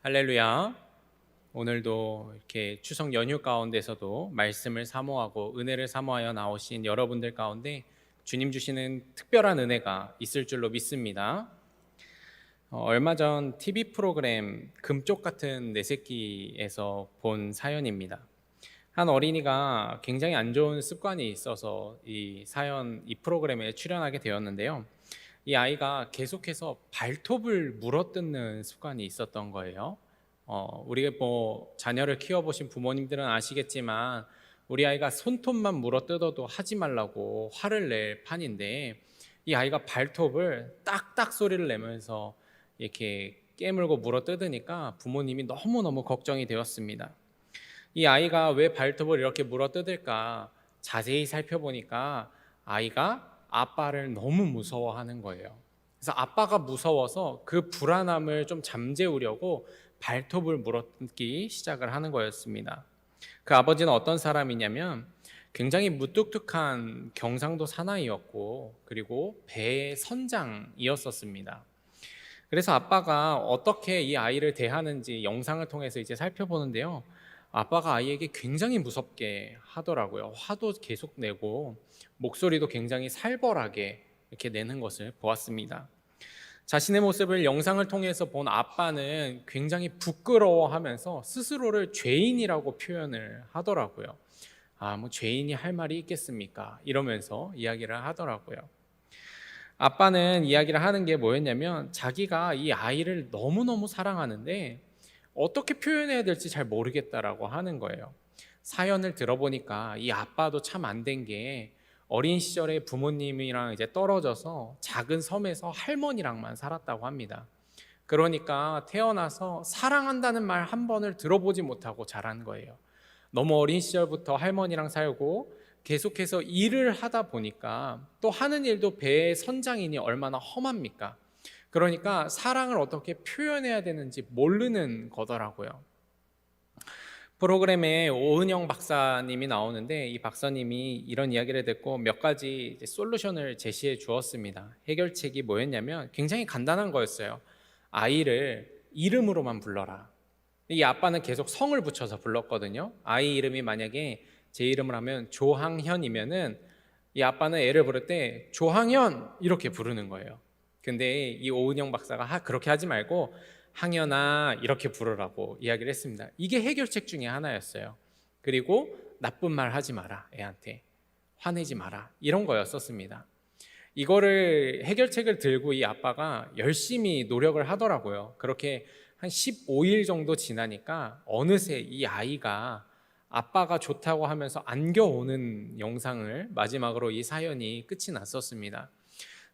할렐루야. 오늘도 이렇게 추석 연휴 가운데서도 말씀을 사모하고 은혜를 사모하여 나오신 여러분들 가운데 주님 주시는 특별한 은혜가 있을 줄로 믿습니다. 어, 얼마 전 TV 프로그램 금쪽 같은 내 새끼에서 본 사연입니다. 한 어린이가 굉장히 안 좋은 습관이 있어서 이 사연 이 프로그램에 출연하게 되었는데요. 이 아이가 계속해서 발톱을 물어뜯는 습관이 있었던 거예요. 어, 우리가 뭐 자녀를 키워보신 부모님들은 아시겠지만 우리 아이가 손톱만 물어뜯어도 하지 말라고 화를 낼 판인데 이 아이가 발톱을 딱딱 소리를 내면서 이렇게 깨물고 물어뜯으니까 부모님이 너무너무 걱정이 되었습니다. 이 아이가 왜 발톱을 이렇게 물어뜯을까 자세히 살펴보니까 아이가 아빠를 너무 무서워하는 거예요. 그래서 아빠가 무서워서 그 불안함을 좀 잠재우려고 발톱을 물어뜯기 시작을 하는 거였습니다. 그 아버지는 어떤 사람이냐면 굉장히 무뚝뚝한 경상도 사나이였고 그리고 배의 선장이었었습니다. 그래서 아빠가 어떻게 이 아이를 대하는지 영상을 통해서 이제 살펴보는데요. 아빠가 아이에게 굉장히 무섭게 하더라고요. 화도 계속 내고 목소리도 굉장히 살벌하게 이렇게 내는 것을 보았습니다. 자신의 모습을 영상을 통해서 본 아빠는 굉장히 부끄러워하면서 스스로를 죄인이라고 표현을 하더라고요. 아, 뭐 죄인이 할 말이 있겠습니까? 이러면서 이야기를 하더라고요. 아빠는 이야기를 하는 게 뭐였냐면 자기가 이 아이를 너무너무 사랑하는데 어떻게 표현해야 될지 잘 모르겠다라고 하는 거예요. 사연을 들어보니까 이 아빠도 참 안 된 게 어린 시절에 부모님이랑 이제 떨어져서 작은 섬에서 할머니랑만 살았다고 합니다. 그러니까 태어나서 사랑한다는 말 한 번을 들어보지 못하고 자란 거예요. 너무 어린 시절부터 할머니랑 살고 계속해서 일을 하다 보니까 또 하는 일도 배의 선장이니 얼마나 험합니까? 그러니까 사랑을 어떻게 표현해야 되는지 모르는 거더라고요. 프로그램에 오은영 박사님이 나오는데 이 박사님이 이런 이야기를 듣고 몇 가지 솔루션을 제시해 주었습니다. 해결책이 뭐였냐면 굉장히 간단한 거였어요. 아이를 이름으로만 불러라. 이 아빠는 계속 성을 붙여서 불렀거든요. 아이 이름이 만약에 제 이름을 하면 조항현이면은 이 아빠는 애를 부를 때 조항현 이렇게 부르는 거예요. 근데 이 오은영 박사가 하, 그렇게 하지 말고 항연아 이렇게 부르라고 이야기를 했습니다. 이게 해결책 중에 하나였어요. 그리고 나쁜 말 하지 마라 애한테 화내지 마라 이런 거였었습니다. 이거를 해결책을 들고 이 아빠가 열심히 노력을 하더라고요. 그렇게 한 15일 정도 지나니까 어느새 이 아이가 아빠가 좋다고 하면서 안겨오는 영상을 마지막으로 이 사연이 끝이 났었습니다.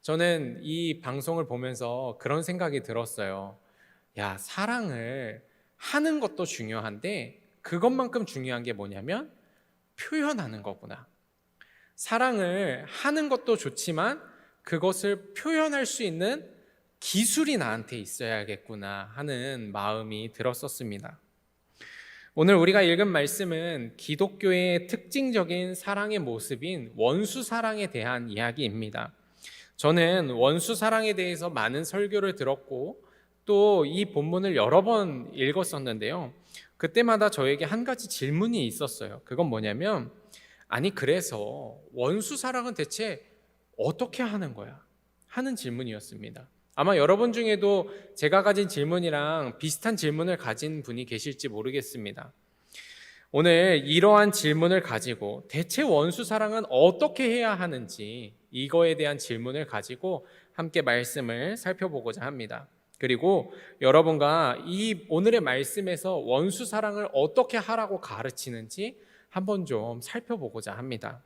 저는 이 방송을 보면서 그런 생각이 들었어요. 야, 사랑을 하는 것도 중요한데 그것만큼 중요한 게 뭐냐면 표현하는 거구나. 사랑을 하는 것도 좋지만 그것을 표현할 수 있는 기술이 나한테 있어야겠구나 하는 마음이 들었었습니다. 오늘 우리가 읽은 말씀은 기독교의 특징적인 사랑의 모습인 원수 사랑에 대한 이야기입니다. 저는 원수 사랑에 대해서 많은 설교를 들었고 또 이 본문을 여러 번 읽었었는데요. 그때마다 저에게 한 가지 질문이 있었어요. 그건 뭐냐면 아니 그래서 원수 사랑은 대체 어떻게 하는 거야? 하는 질문이었습니다. 아마 여러분 중에도 제가 가진 질문이랑 비슷한 질문을 가진 분이 계실지 모르겠습니다. 오늘 이러한 질문을 가지고 대체 원수 사랑은 어떻게 해야 하는지 이거에 대한 질문을 가지고 함께 말씀을 살펴보고자 합니다. 그리고 여러분과 이 오늘의 말씀에서 원수 사랑을 어떻게 하라고 가르치는지 한번 좀 살펴보고자 합니다.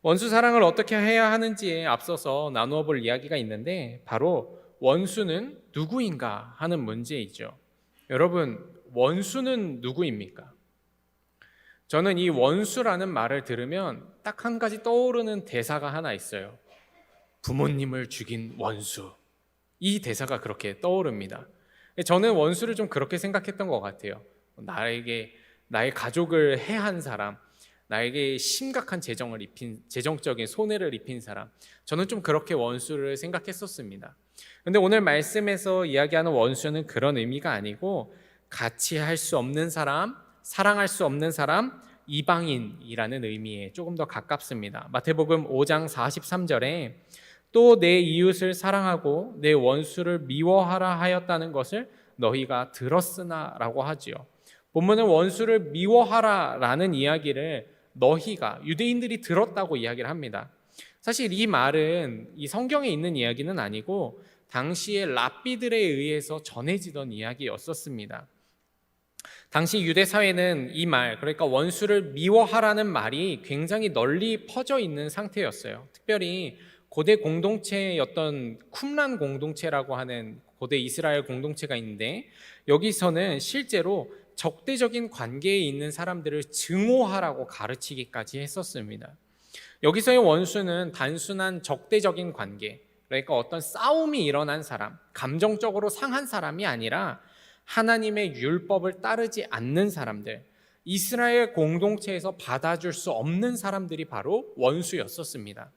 원수 사랑을 어떻게 해야 하는지에 앞서서 나누어 볼 이야기가 있는데 바로 원수는 누구인가 하는 문제이죠. 여러분, 원수는 누구입니까? 저는 이 원수라는 말을 들으면 딱 한 가지 떠오르는 대사가 하나 있어요. 부모님을 죽인 원수. 이 대사가 그렇게 떠오릅니다. 저는 원수를 좀 그렇게 생각했던 것 같아요. 나에게 나의 가족을 해한 사람, 나에게 심각한 재정을 입힌 재정적인 손해를 입힌 사람. 저는 좀 그렇게 원수를 생각했었습니다. 근데 오늘 말씀에서 이야기하는 원수는 그런 의미가 아니고 같이 할 수 없는 사람, 사랑할 수 없는 사람, 이방인이라는 의미에 조금 더 가깝습니다. 마태복음 5장 43절에 또 내 이웃을 사랑하고 내 원수를 미워하라 하였다는 것을 너희가 들었으나라고 하지요. 본문은 원수를 미워하라라는 이야기를 너희가 유대인들이 들었다고 이야기를 합니다. 사실 이 말은 이 성경에 있는 이야기는 아니고 당시의 랍비들에 의해서 전해지던 이야기였었습니다. 당시 유대 사회는 이 말, 그러니까 원수를 미워하라는 말이 굉장히 널리 퍼져 있는 상태였어요. 특별히 고대 공동체였던 쿰란 공동체라고 하는 고대 이스라엘 공동체가 있는데 여기서는 실제로 적대적인 관계에 있는 사람들을 증오하라고 가르치기까지 했었습니다. 여기서의 원수는 단순한 적대적인 관계, 그러니까 어떤 싸움이 일어난 사람, 감정적으로 상한 사람이 아니라 하나님의 율법을 따르지 않는 사람들, 이스라엘 공동체에서 받아줄 수 없는 사람들이 바로 원수였었습니다.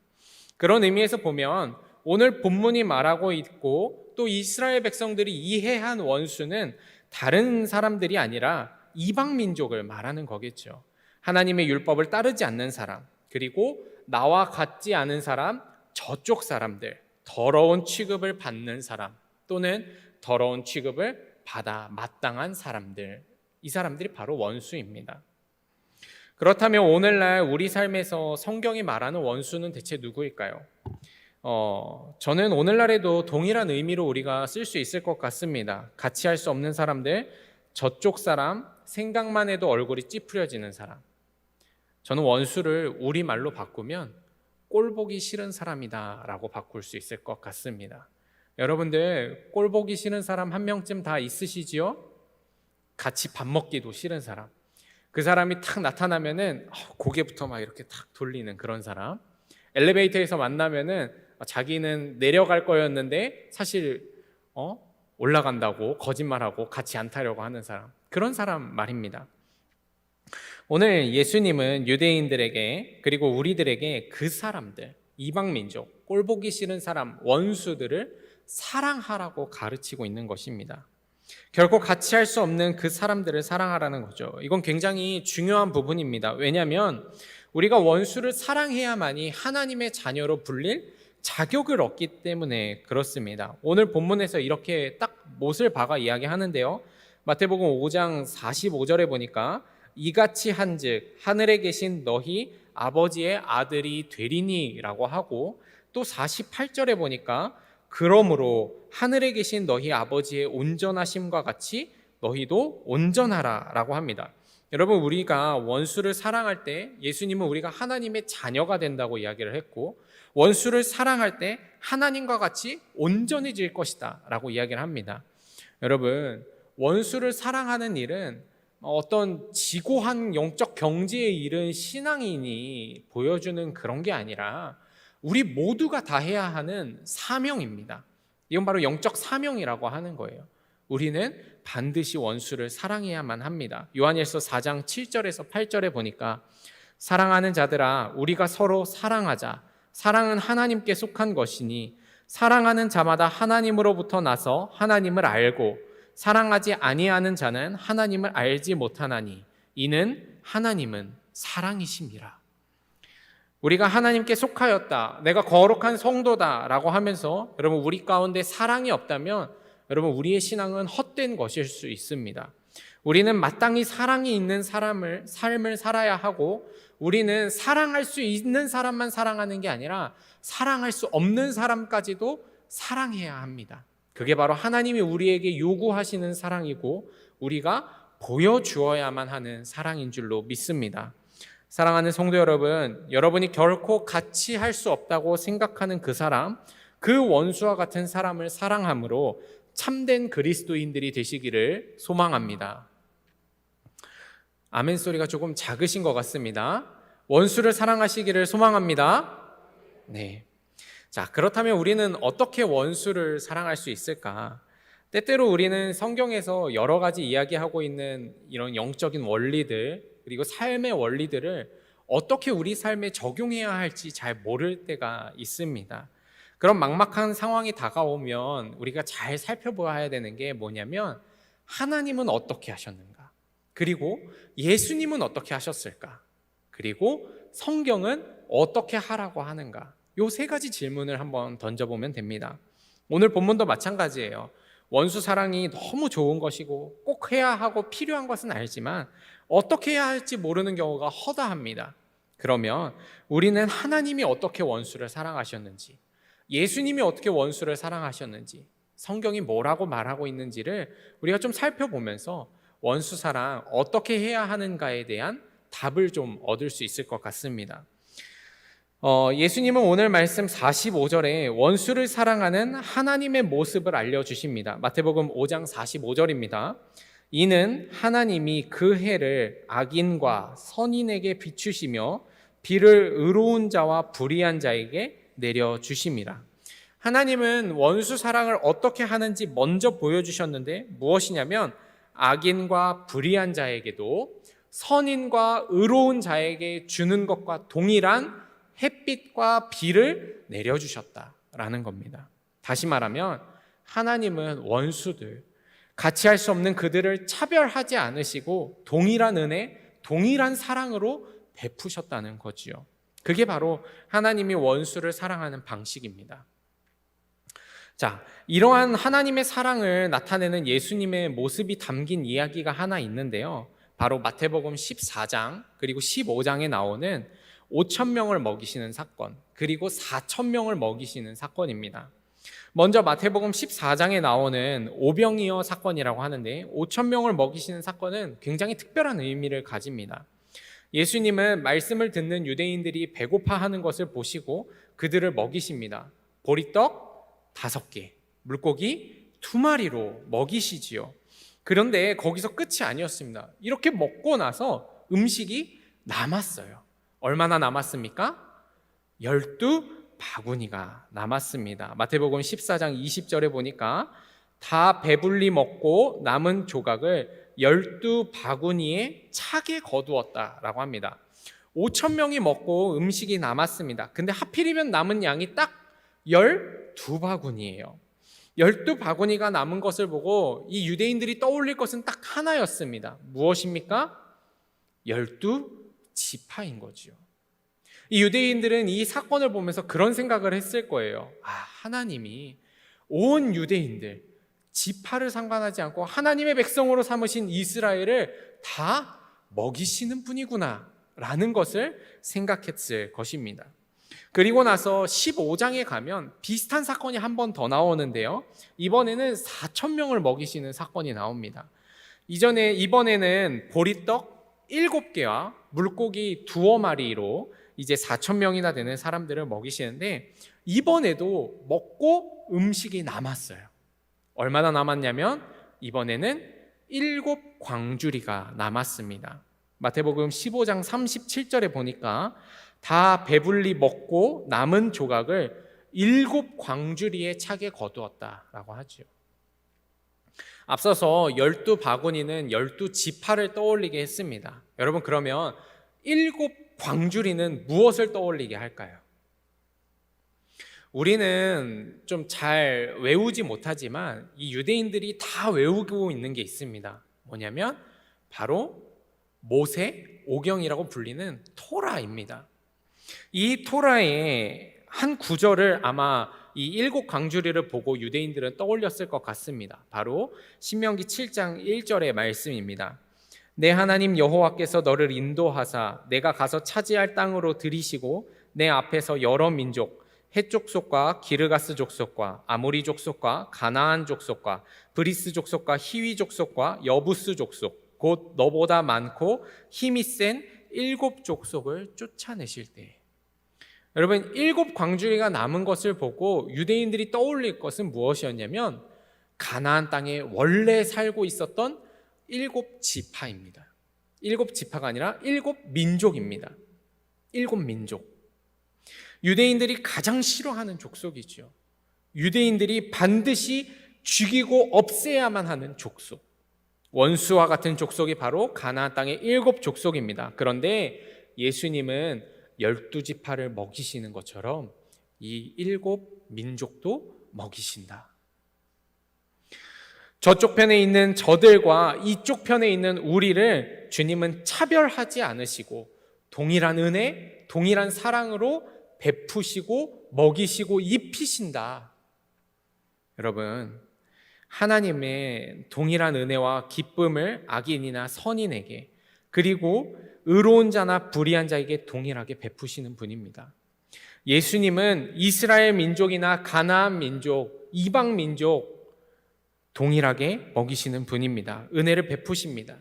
그런 의미에서 보면 오늘 본문이 말하고 있고 또 이스라엘 백성들이 이해한 원수는 다른 사람들이 아니라 이방 민족을 말하는 거겠죠. 하나님의 율법을 따르지 않는 사람, 그리고 나와 같지 않은 사람, 저쪽 사람들, 더러운 취급을 받는 사람 또는 더러운 취급을 받아 마땅한 사람들, 이 사람들이 바로 원수입니다. 그렇다면 오늘날 우리 삶에서 성경이 말하는 원수는 대체 누구일까요? 어, 저는 오늘날에도 동일한 의미로 우리가 쓸 수 있을 것 같습니다. 같이 할 수 없는 사람들, 저쪽 사람, 생각만 해도 얼굴이 찌푸려지는 사람. 저는 원수를 우리말로 바꾸면 꼴 보기 싫은 사람이다 라고 바꿀 수 있을 것 같습니다. 여러분들 꼴 보기 싫은 사람 한 명쯤 다 있으시지요? 같이 밥 먹기도 싫은 사람. 그 사람이 탁 나타나면은 어, 고개부터 막 이렇게 탁 돌리는 그런 사람. 엘리베이터에서 만나면은 자기는 내려갈 거였는데 사실 어? 올라간다고 거짓말하고 같이 안 타려고 하는 사람. 그런 사람 말입니다. 오늘 예수님은 유대인들에게 그리고 우리들에게 그 사람들, 이방 민족, 꼴보기 싫은 사람, 원수들을 사랑하라고 가르치고 있는 것입니다. 결코 같이 할 수 없는 그 사람들을 사랑하라는 거죠. 이건 굉장히 중요한 부분입니다. 왜냐하면 우리가 원수를 사랑해야만이 하나님의 자녀로 불릴 자격을 얻기 때문에 그렇습니다. 오늘 본문에서 이렇게 딱 못을 박아 이야기하는데요. 마태복음 5장 45절에 보니까 이같이 한즉 하늘에 계신 너희 아버지의 아들이 되리니라고 하고 또 48절에 보니까 그러므로 하늘에 계신 너희 아버지의 온전하심과 같이 너희도 온전하라라고 합니다. 여러분 우리가 원수를 사랑할 때 예수님은 우리가 하나님의 자녀가 된다고 이야기를 했고 원수를 사랑할 때 하나님과 같이 온전해질 것이다라고 이야기를 합니다. 여러분 원수를 사랑하는 일은 어떤 지고한 영적 경지에 이른 신앙인이 보여주는 그런 게 아니라 우리 모두가 다 해야 하는 사명입니다. 이건 바로 영적 사명이라고 하는 거예요. 우리는 반드시 원수를 사랑해야만 합니다. 요한일서 4장 7절에서 8절에 보니까 사랑하는 자들아 우리가 서로 사랑하자. 사랑은 하나님께 속한 것이니 사랑하는 자마다 하나님으로부터 나서 하나님을 알고 사랑하지 아니하는 자는 하나님을 알지 못하나니 이는 하나님은 사랑이심이라. 우리가 하나님께 속하였다. 내가 거룩한 성도다라고 하면서 여러분 우리 가운데 사랑이 없다면 여러분 우리의 신앙은 헛된 것일 수 있습니다. 우리는 마땅히 사랑이 있는 사람을 삶을 살아야 하고 우리는 사랑할 수 있는 사람만 사랑하는 게 아니라 사랑할 수 없는 사람까지도 사랑해야 합니다. 그게 바로 하나님이 우리에게 요구하시는 사랑이고 우리가 보여주어야만 하는 사랑인 줄로 믿습니다. 사랑하는 성도 여러분, 여러분이 결코 같이 할 수 없다고 생각하는 그 사람, 그 원수와 같은 사람을 사랑함으로 참된 그리스도인들이 되시기를 소망합니다. 아멘 소리가 조금 작으신 것 같습니다. 원수를 사랑하시기를 소망합니다. 네. 자, 그렇다면 우리는 어떻게 원수를 사랑할 수 있을까? 때때로 우리는 성경에서 여러 가지 이야기하고 있는 이런 영적인 원리들, 그리고 삶의 원리들을 어떻게 우리 삶에 적용해야 할지 잘 모를 때가 있습니다. 그런 막막한 상황이 다가오면 우리가 잘 살펴봐야 되는 게 뭐냐면 하나님은 어떻게 하셨는가? 그리고 예수님은 어떻게 하셨을까? 그리고 성경은 어떻게 하라고 하는가? 요 세 가지 질문을 한번 던져보면 됩니다. 오늘 본문도 마찬가지예요. 원수 사랑이 너무 좋은 것이고 꼭 해야 하고 필요한 것은 알지만 어떻게 해야 할지 모르는 경우가 허다합니다. 그러면 우리는 하나님이 어떻게 원수를 사랑하셨는지, 예수님이 어떻게 원수를 사랑하셨는지, 성경이 뭐라고 말하고 있는지를 우리가 좀 살펴보면서 원수 사랑 어떻게 해야 하는가에 대한 답을 좀 얻을 수 있을 것 같습니다. 어, 예수님은 오늘 말씀 45절에 원수를 사랑하는 하나님의 모습을 알려주십니다. 마태복음 5장 45절입니다. 이는 하나님이 그 해를 악인과 선인에게 비추시며 비를 의로운 자와 불의한 자에게 내려 주심이라. 하나님은 원수 사랑을 어떻게 하는지 먼저 보여주셨는데 무엇이냐면 악인과 불의한 자에게도 선인과 의로운 자에게 주는 것과 동일한 햇빛과 비를 내려주셨다라는 겁니다. 다시 말하면 하나님은 원수들, 같이 할 수 없는 그들을 차별하지 않으시고 동일한 은혜, 동일한 사랑으로 베푸셨다는 거지요. 그게 바로 하나님이 원수를 사랑하는 방식입니다. 자, 이러한 하나님의 사랑을 나타내는 예수님의 모습이 담긴 이야기가 하나 있는데요. 바로 마태복음 14장 그리고 15장에 나오는 5천 명을 먹이시는 사건 그리고 4천 명을 먹이시는 사건입니다. 먼저 마태복음 14장에 나오는 오병이어 사건이라고 하는데 5천 명을 먹이시는 사건은 굉장히 특별한 의미를 가집니다. 예수님은 말씀을 듣는 유대인들이 배고파하는 것을 보시고 그들을 먹이십니다. 보리떡 다섯 개, 물고기 두 마리로 먹이시지요. 그런데 거기서 끝이 아니었습니다. 이렇게 먹고 나서 음식이 남았어요. 얼마나 남았습니까? 열두 바구니가 남았습니다. 마태복음 14장 20절에 보니까 다 배불리 먹고 남은 조각을 열두 바구니에 차게 거두었다라고 합니다. 5천 명이 먹고 음식이 남았습니다. 근데 하필이면 남은 양이 딱 12바구니예요. 12바구니가 남은 것을 보고 이 유대인들이 떠올릴 것은 딱 하나였습니다. 무엇입니까? 12지파인 거지요. 이 유대인들은 이 사건을 보면서 그런 생각을 했을 거예요. 아, 하나님이 온 유대인들, 지파를 상관하지 않고 하나님의 백성으로 삼으신 이스라엘을 다 먹이시는 분이구나. 라는 것을 생각했을 것입니다. 그리고 나서 15장에 가면 비슷한 사건이 한 번 더 나오는데요. 이번에는 4천 명을 먹이시는 사건이 나옵니다. 이전에 이번에는 보리떡 7개와 물고기 두어 마리로 이제 4천 명이나 되는 사람들을 먹이시는데 이번에도 먹고 음식이 남았어요. 얼마나 남았냐면 이번에는 일곱 광주리가 남았습니다. 마태복음 15장 37절에 보니까 다 배불리 먹고 남은 조각을 일곱 광주리에 차게 거두었다라고 하죠. 앞서서 열두 바구니는 열두 지파를 떠올리게 했습니다. 여러분 그러면 일곱 광주리는 무엇을 떠올리게 할까요? 우리는 좀 잘 외우지 못하지만 이 유대인들이 다 외우고 있는 게 있습니다. 뭐냐면 바로 모세 오경이라고 불리는 토라입니다. 이 토라의 한 구절을 아마 이 일곱 광주리를 보고 유대인들은 떠올렸을 것 같습니다. 바로 신명기 7장 1절의 말씀입니다. 내 하나님 여호와께서 너를 인도하사 내가 가서 차지할 땅으로 들이시고 내 앞에서 여러 민족 헷 족속과 기르가스 족속과 아모리 족속과 가나안 족속과 브리스 족속과 히위 족속과 여부스 족속 곧 너보다 많고 힘이 센 일곱 족속을 쫓아내실 때. 여러분 일곱 광주리가 남은 것을 보고 유대인들이 떠올릴 것은 무엇이었냐면 가나안 땅에 원래 살고 있었던 일곱 지파입니다. 일곱 지파가 아니라 일곱 민족입니다. 일곱 민족. 유대인들이 가장 싫어하는 족속이죠. 유대인들이 반드시 죽이고 없애야만 하는 족속. 원수와 같은 족속이 바로 가나안 땅의 일곱 족속입니다. 그런데 예수님은 열두 지파를 먹이시는 것처럼 이 일곱 민족도 먹이신다. 저쪽 편에 있는 저들과 이쪽 편에 있는 우리를 주님은 차별하지 않으시고 동일한 은혜, 동일한 사랑으로 베푸시고 먹이시고 입히신다. 여러분, 하나님의 동일한 은혜와 기쁨을 악인이나 선인에게 그리고 의로운 자나 불의한 자에게 동일하게 베푸시는 분입니다. 예수님은 이스라엘 민족이나 가나안 민족, 이방 민족 동일하게 먹이시는 분입니다. 은혜를 베푸십니다.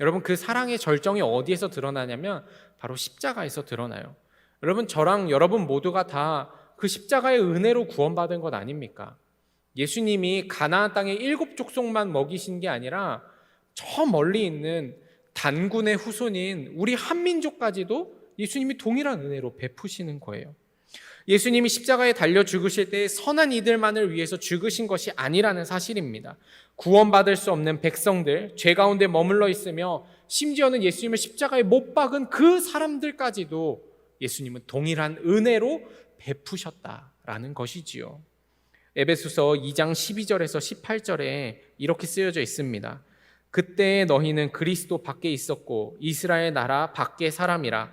여러분 그 사랑의 절정이 어디에서 드러나냐면 바로 십자가에서 드러나요. 여러분 저랑 여러분 모두가 다 그 십자가의 은혜로 구원받은 것 아닙니까? 예수님이 가나안 땅의 일곱 족속만 먹이신 게 아니라 저 멀리 있는 단군의 후손인 우리 한민족까지도 예수님이 동일한 은혜로 베푸시는 거예요. 예수님이 십자가에 달려 죽으실 때 선한 이들만을 위해서 죽으신 것이 아니라는 사실입니다. 구원받을 수 없는 백성들, 죄 가운데 머물러 있으며 심지어는 예수님을 십자가에 못 박은 그 사람들까지도 예수님은 동일한 은혜로 베푸셨다라는 것이지요. 에베소서 2장 12절에서 18절에 이렇게 쓰여져 있습니다. 그때 너희는 그리스도 밖에 있었고 이스라엘 나라 밖의 사람이라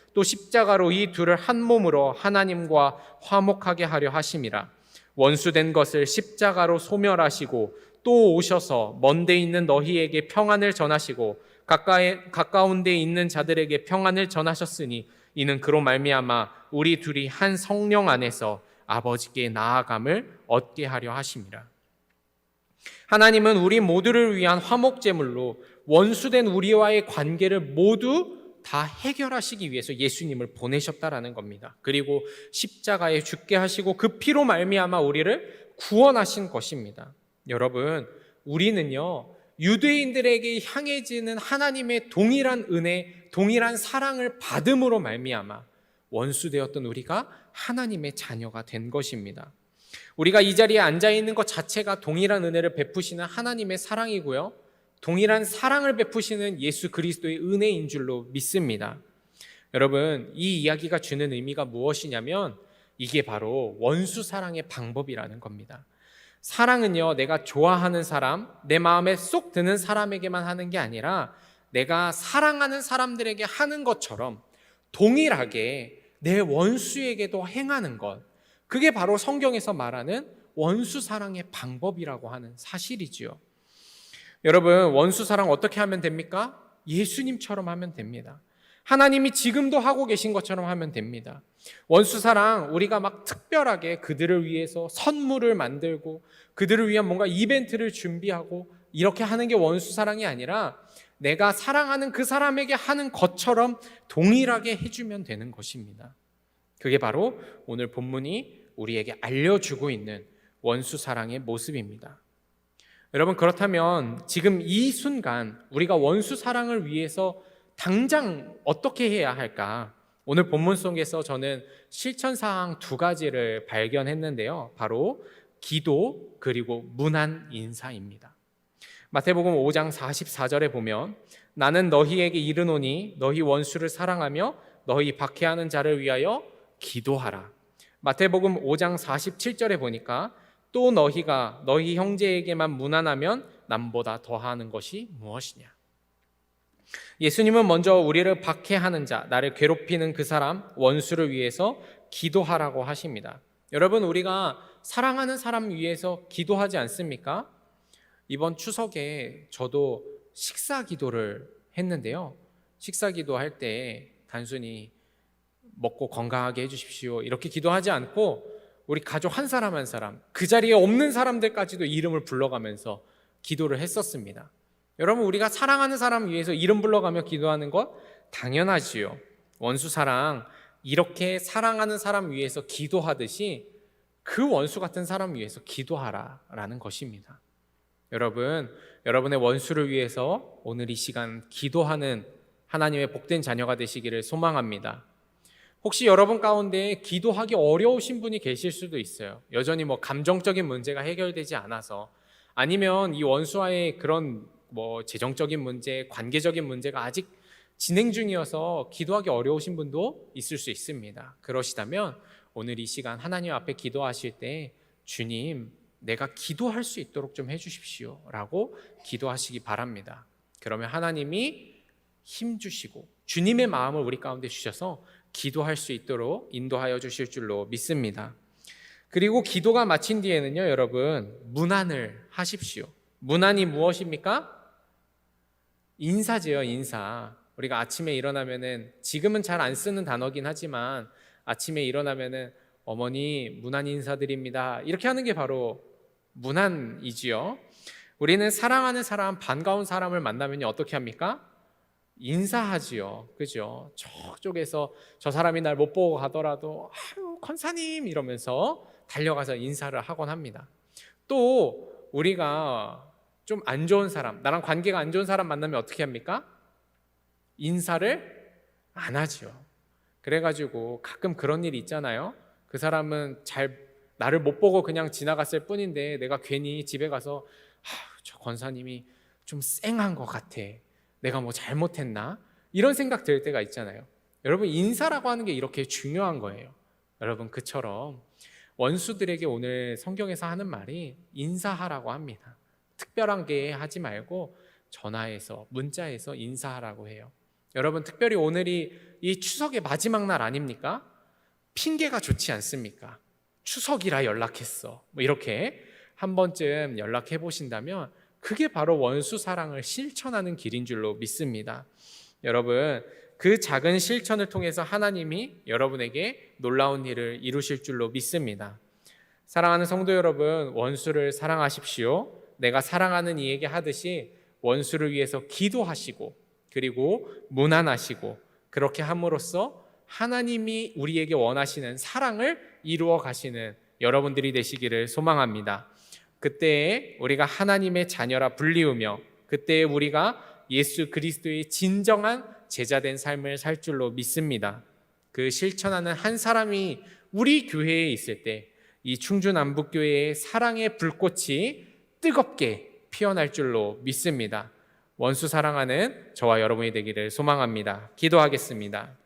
또 십자가로 이 둘을 한 몸으로 하나님과 화목하게 하려 하심이라. 원수된 것을 십자가로 소멸하시고 또 오셔서 먼데 있는 너희에게 평안을 전하시고 가까이 가까운 데 있는 자들에게 평안을 전하셨으니 이는 그로 말미암아 우리 둘이 한 성령 안에서 아버지께 나아감을 얻게 하려 하심이라. 하나님은 우리 모두를 위한 화목 제물로 원수된 우리와의 관계를 모두 다 해결하시기 위해서 예수님을 보내셨다라는 겁니다. 그리고 십자가에 죽게 하시고 그 피로 말미암아 우리를 구원하신 것입니다. 여러분, 우리는요. 유대인들에게 향해지는 하나님의 동일한 은혜, 동일한 사랑을 받음으로 말미암아 원수되었던 우리가 하나님의 자녀가 된 것입니다. 우리가 이 자리에 앉아 있는 것 자체가 동일한 은혜를 베푸시는 하나님의 사랑이고요. 동일한 사랑을 베푸시는 예수 그리스도의 은혜인 줄로 믿습니다. 여러분, 이 이야기가 주는 의미가 무엇이냐면 이게 바로 원수 사랑의 방법이라는 겁니다. 사랑은요, 내가 좋아하는 사람, 내 마음에 쏙 드는 사람에게만 하는 게 아니라 내가 사랑하는 사람들에게 하는 것처럼 동일하게 내 원수에게도 행하는 것. 그게 바로 성경에서 말하는 원수 사랑의 방법이라고 하는 사실이지요. 여러분, 원수 사랑 어떻게 하면 됩니까? 예수님처럼 하면 됩니다. 하나님이 지금도 하고 계신 것처럼 하면 됩니다. 원수 사랑, 우리가 막 특별하게 그들을 위해서 선물을 만들고 그들을 위한 뭔가 이벤트를 준비하고 이렇게 하는 게 원수 사랑이 아니라 내가 사랑하는 그 사람에게 하는 것처럼 동일하게 해주면 되는 것입니다. 그게 바로 오늘 본문이 우리에게 알려주고 있는 원수 사랑의 모습입니다. 여러분, 그렇다면 지금 이 순간 우리가 원수 사랑을 위해서 당장 어떻게 해야 할까? 오늘 본문 속에서 저는 실천 사항 두 가지를 발견했는데요. 바로 기도 그리고 문안 인사입니다. 마태복음 5장 44절에 보면 나는 너희에게 이르노니 너희 원수를 사랑하며 너희 박해하는 자를 위하여 기도하라. 마태복음 5장 47절에 보니까 또 너희가 너희 형제에게만 무난하면 남보다 더하는 것이 무엇이냐? 예수님은 먼저 우리를 박해하는 자, 나를 괴롭히는 그 사람, 원수를 위해서 기도하라고 하십니다. 여러분, 우리가 사랑하는 사람 위해서 기도하지 않습니까? 이번 추석에 저도 식사 기도를 했는데요. 식사 기도할 때 단순히 먹고 건강하게 해주십시오. 이렇게 기도하지 않고 우리 가족 한 사람 한 사람, 그 자리에 없는 사람들까지도 이름을 불러가면서 기도를 했었습니다. 여러분, 우리가 사랑하는 사람 위해서 이름 불러가며 기도하는 것 당연하지요. 원수 사랑, 이렇게 사랑하는 사람 위해서 기도하듯이 그 원수 같은 사람 위해서 기도하라 라는 것입니다. 여러분, 여러분의 원수를 위해서 오늘 이 시간 기도하는 하나님의 복된 자녀가 되시기를 소망합니다. 혹시 여러분 가운데 기도하기 어려우신 분이 계실 수도 있어요. 여전히 뭐 감정적인 문제가 해결되지 않아서 아니면 이 원수와의 그런 뭐 재정적인 문제, 관계적인 문제가 아직 진행 중이어서 기도하기 어려우신 분도 있을 수 있습니다. 그러시다면 오늘 이 시간 하나님 앞에 기도하실 때 주님, 내가 기도할 수 있도록 좀 해주십시오. 라고 기도하시기 바랍니다. 그러면 하나님이 힘 주시고 주님의 마음을 우리 가운데 주셔서 기도할 수 있도록 인도하여 주실 줄로 믿습니다. 그리고 기도가 마친 뒤에는요, 여러분, 문안을 하십시오. 문안이 무엇입니까? 인사지요, 인사. 우리가 아침에 일어나면은 지금은 잘 안 쓰는 단어긴 하지만 아침에 일어나면은 어머니 문안 인사드립니다. 이렇게 하는 게 바로 문안이지요. 우리는 사랑하는 사람, 반가운 사람을 만나면 어떻게 합니까? 인사하지요. 그죠? 저쪽에서 저 사람이 날 못 보고 가더라도 아유, 권사님 이러면서 달려가서 인사를 하곤 합니다. 또 우리가 좀 안 좋은 사람, 나랑 관계가 안 좋은 사람 만나면 어떻게 합니까? 인사를 안 하지요. 그래가지고 가끔 그런 일이 있잖아요. 그 사람은 잘 나를 못 보고 그냥 지나갔을 뿐인데 내가 괜히 집에 가서 아, 저 권사님이 좀 쌩한 것 같아. 내가 뭐 잘못했나? 이런 생각 들 때가 있잖아요. 여러분 인사라고 하는 게 이렇게 중요한 거예요. 여러분 그처럼 원수들에게 오늘 성경에서 하는 말이 인사하라고 합니다. 특별한 게 하지 말고 전화해서 문자해서 인사하라고 해요. 여러분 특별히 오늘이 이 추석의 마지막 날 아닙니까? 핑계가 좋지 않습니까? 추석이라 연락했어. 뭐 이렇게 한 번쯤 연락해 보신다면 그게 바로 원수 사랑을 실천하는 길인 줄로 믿습니다. 여러분, 그 작은 실천을 통해서 하나님이 여러분에게 놀라운 일을 이루실 줄로 믿습니다. 사랑하는 성도 여러분, 원수를 사랑하십시오. 내가 사랑하는 이에게 하듯이 원수를 위해서 기도하시고 그리고 문안하시고 그렇게 함으로써 하나님이 우리에게 원하시는 사랑을 이루어 가시는 여러분들이 되시기를 소망합니다. 그때에 우리가 하나님의 자녀라 불리우며 그때에 우리가 예수 그리스도의 진정한 제자된 삶을 살 줄로 믿습니다. 그 실천하는 한 사람이 우리 교회에 있을 때 이 충주 남북교회의 사랑의 불꽃이 뜨겁게 피어날 줄로 믿습니다. 원수 사랑하는 저와 여러분이 되기를 소망합니다. 기도하겠습니다.